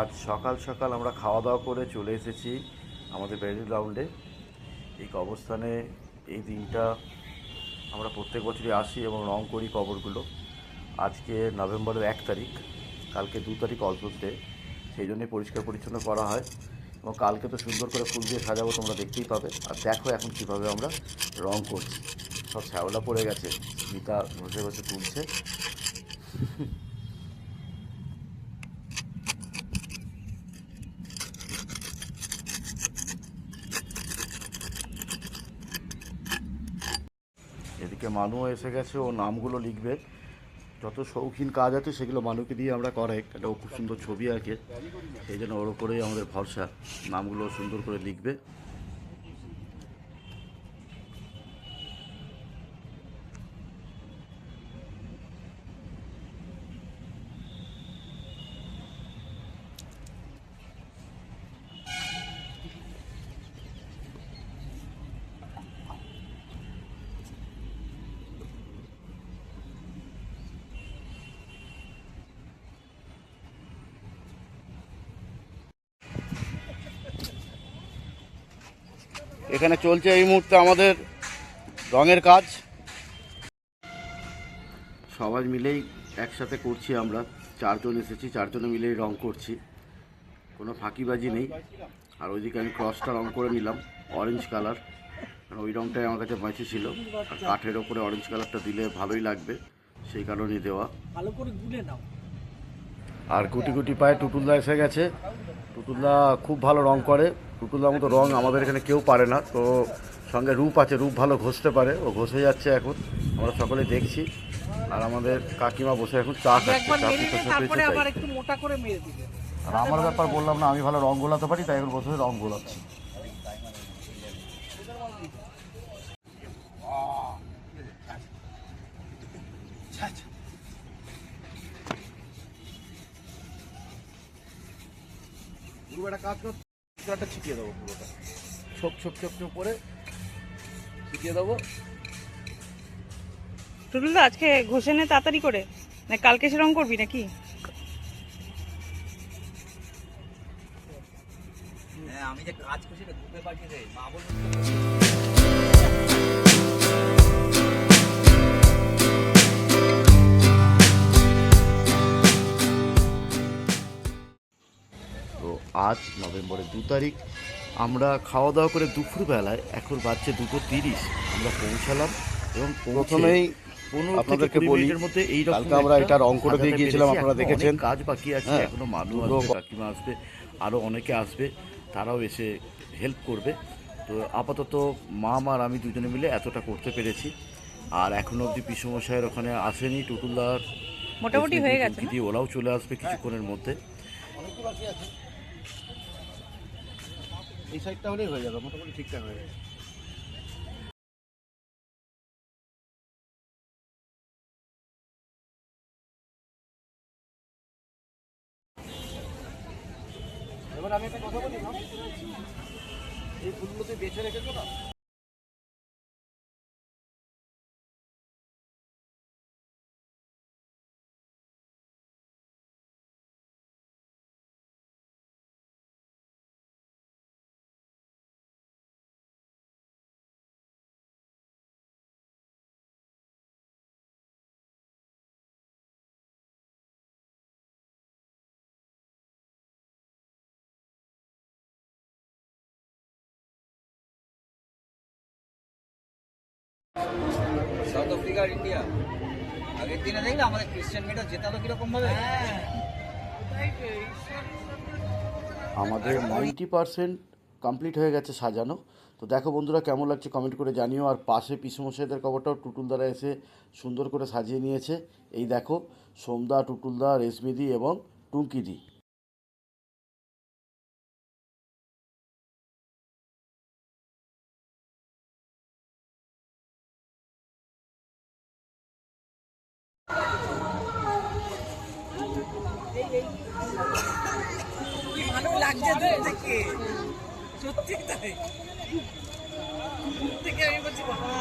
আজ সকাল সকাল আমরা খাওয়া দাওয়া করে চলে এসেছি আমাদের ব্যারিল গ্রাউন্ডে। এই কবরস্থানে এই দিনটা আমরা প্রত্যেক বছরই আসি এবং রং করি কবরগুলো। আজকে নভেম্বরের এক তারিখ, কালকে দু তারিখ অলসোস ডে সেই জন্যই পরিষ্কার পরিচ্ছন্ন করা হয় এবং কালকে তো সুন্দর করে ফুল দিয়ে সাজাবো তোমরা দেখতেই পাবে। আর দেখো এখন কীভাবে আমরা রং করছি। সব শ্যাওলা পড়ে গেছে স্মিতা বসে বসে তুলছে। মানুও এসে গেছে, ও নামগুলো লিখবে। যত শৌখিন কাজ আছে, সেগুলো মানুকে দিয়ে আমরা করে একটা ও খুব সুন্দর ছবি আঁকে। সেই জন্য ওর উপরেই আমাদের ভরসা। নামগুলো সুন্দর করে লিখবে। এখানে চলছে এই মুহূর্তে আমাদের রঙের কাজ। সবাই মিলেই একসাথে করছি আমরা। চারজন এসেছি চারজনে মিলেই রং করছি। কোনো ফাঁকিবাজি নেই। আর ওইদিকে আমি ক্রসটা রং করে নিলাম অরেঞ্জ কালার কারণ ওই রংটাই আমার কাছে বাঁচে ছিল। আর কাঠের ওপরে অরেঞ্জ কালারটা দিলে ভালোই লাগবে সেই কারণেই দেওয়া। ভালো করে গুলে নাও। আর গুটি গুটি পায়ে টুটুলদা এসে গেছে। টুটুলদা খুব ভালো রং করে। টুটুলদার মতো রং আমাদের এখানে কেউ পারে না তো সঙ্গে রূপ আছে রূপ ভালো ঘষতে পারে ও ঘষে যাচ্ছে এখন আমরা সকলে দেখছি। আর আমাদের কাকিমা বসে এখন চা খাচ্ছে আর আমার ব্যাপার বললাম না আমি ভালো রং গোলাতে পারি তাই এখন বসে রং গোলাচ্ছি। একটা কাজ কর পুরোটা ছিটিয়ে দেবো পুরোটা। ছোপ ছোপ ছোপ ছোপ করে ছিটিয়ে দেবো। টুটুলদা আজকে ঘষে নে তাড়াতাড়ি করে। না কালকে সে রং করবি নাকি? হ্যাঁ আমি যে কাজ করছি ঘুরে পাঠিয়ে দেয় মা বলবে নভেম্বরের দু তারিখ। আমরা খাওয়া দাওয়া করে দুপুরবেলায় এখন বাজছে দুটো তিরিশ। আমরা পৌঁছালাম এবং প্রথমেই আপনাদেরকে বলি, কালকে আমরা এটা রং করে দিয়ে গিয়েছিলাম, আপনারা দেখেছেন। কাজ বাকি আছে হ্যাঁ, এখনও মানুষ কাকিমা আসবে আরও অনেকে আসবে তারাও এসে হেল্প করবে। তো আপাতত মা আর আমি দুজনে মিলে এতটা করতে পেরেছি। আর এখনও অবধি পিসমশাইয়ের ওখানে আসেনি টুটুলদার মোটামুটি হয়ে গেছে দিদি ওরাও চলে আসবে কিছুক্ষণের মধ্যে। এই সাইডটা হলেই হয়ে যাবে, মোটামুটি ঠিকঠাক হয়ে যাবে। আমি একটা কথা বলি এই ফুলগুলো তুই বেছে রেখেছো না? সাউথ আফ্রিকা ইন্ডিয়া আগের দিনে দেখলে আমাদের ক্রিশ্চিয়ান মেয়েটা জেতালো কীরকম ভাবে? আমাদের নাইনটি পার্সেন্ট কমপ্লিট হয়ে গেছে সাজানো। তো দেখো বন্ধুরা কেমন লাগছে কমেন্ট করে জানিও। আর পাশে পিসমশাইদের কবরটাও টুটুল দ্বারা এসে সুন্দর করে সাজিয়ে নিয়েছে। এই দেখো, সোমদা, টুটুলদা, রেশমিদি এবং টুঙ্কিদি ভালো লাগছে দূর থেকে সত্যি তাই দূর থেকে আমি বলছি বাবা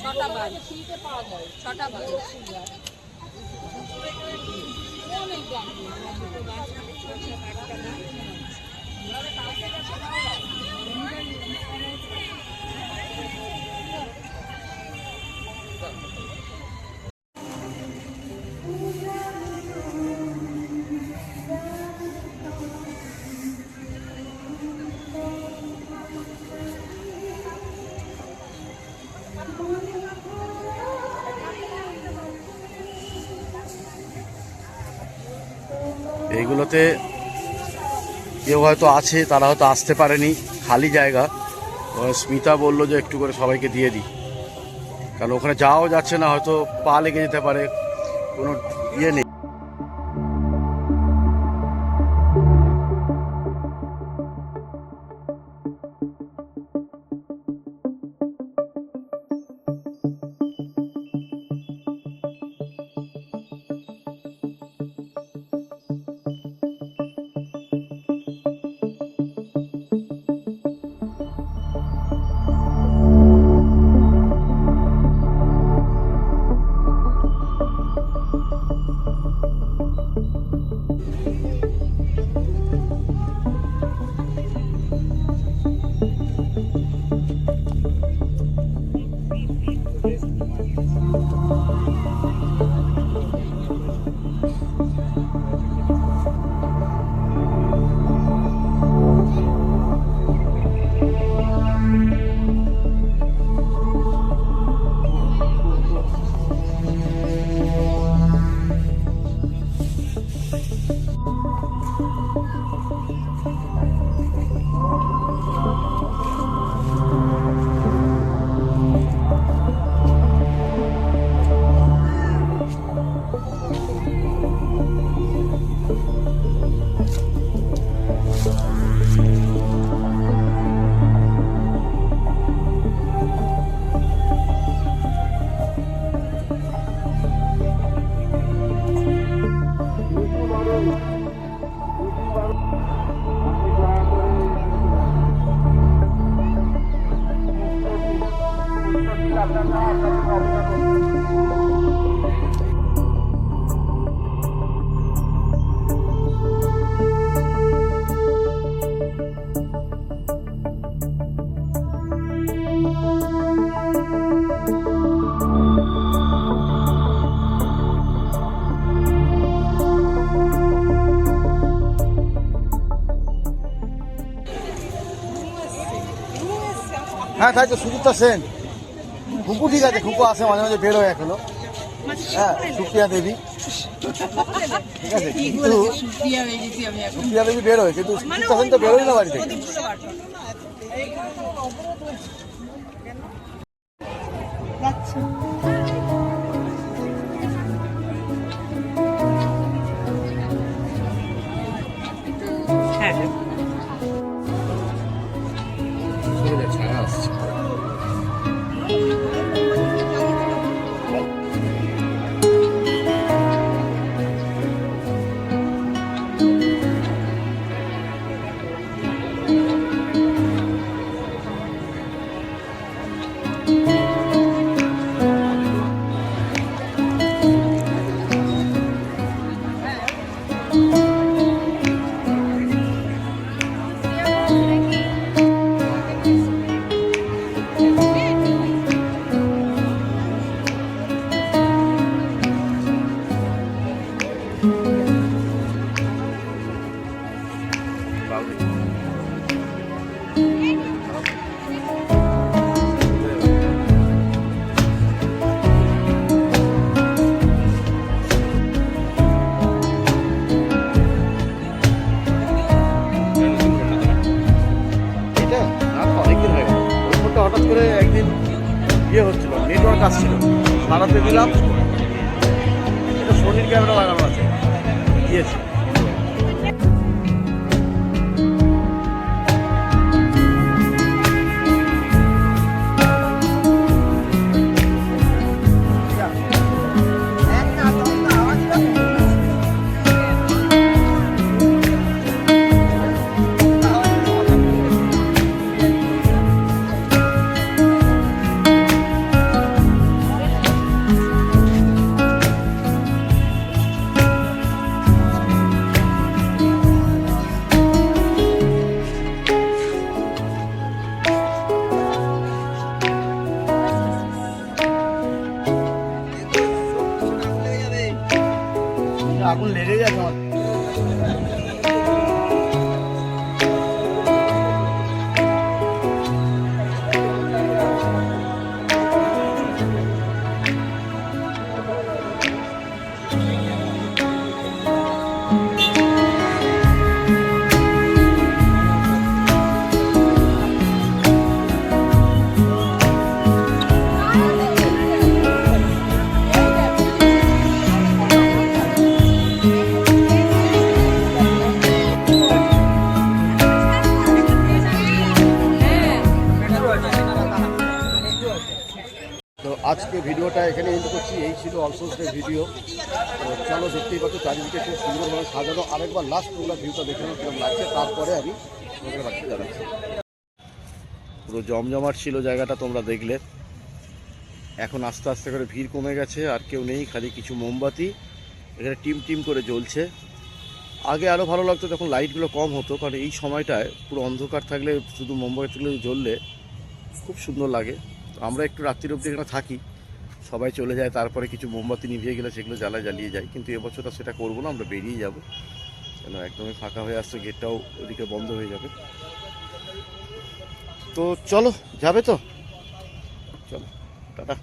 ছটা বাজ। ছটা বাজ। 就是买个男的，你要的包现在不包了。এইগুলোতে কেউ হয়তো আছে, তারা হয়তো আসতে পারেনি, খালি জায়গা। স্মিতা বলল যে একটু করে সবাইকে দিয়ে দিই। কারণ ওখানে যাওয়াও যাচ্ছে না, হয়তো পা লেগে যেতে পারে, কোনো ইয়ে নেই। হ্যাঁ তাই তো সুচিত্রা সেন। খুকু ঠিক আছে খুকু আছে মাঝে মাঝে বের হয় এখনও। হ্যাঁ সুপ্রিয়া দেবী। ঠিক আছে কিন্তু সুপ্রিয়া দেবী বের হয় কিন্তু তখন তো বেরোয় না বাড়ি থেকে। ইয়ে হচ্ছিল নেটওয়ার্ক আসছিল। সারাতে দিলাম এটা সোনির ক্যামেরা লাগানো আছে দিয়েছে আজকে ভিডিওটা এখানে এন্ড করছি। এই ছিল অলসোসের ভিডিও তো চলো দেখতেই পাচ্ছ, চারিদিকে খুব সুন্দরভাবে সাজানো। আরেকবার লাস্ট তোমরা ভিউটা দেখে কীরকম লাগছে। তারপরে আমি তোমাদের বাড়িতে জানাচ্ছি। পুরো জমজমাট ছিল জায়গাটা তোমরা দেখলে। এখন আস্তে আস্তে করে ভিড় কমে গেছে, আর কেউ নেই, খালি কিছু মোমবাতি। এখানে টিম টিম করে জ্বলছে। আগে আরও ভালো লাগতো যখন লাইটগুলো কম হতো, কারণ এই সময়টায় পুরো অন্ধকার থাকলে, শুধু মোমবাতিগুলো জ্বললে খুব সুন্দর লাগে। তো আমরা একটু রাত্রির অবধি এখানে থাকি। সবাই চলে যায়, তারপরে কিছু মোমবাতি নিভিয়ে গেলে সেগুলো জ্বালায় জ্বালিয়ে যায়। কিন্তু এবছর আর সেটা করব না, আমরা বেরিয়ে যাব। কেন একদমই ফাঁকা হয়ে আসছে, গেটটাও ওদিকে বন্ধ হয়ে যাবে। তো চলো, যাবে তো? চলো, টাটা।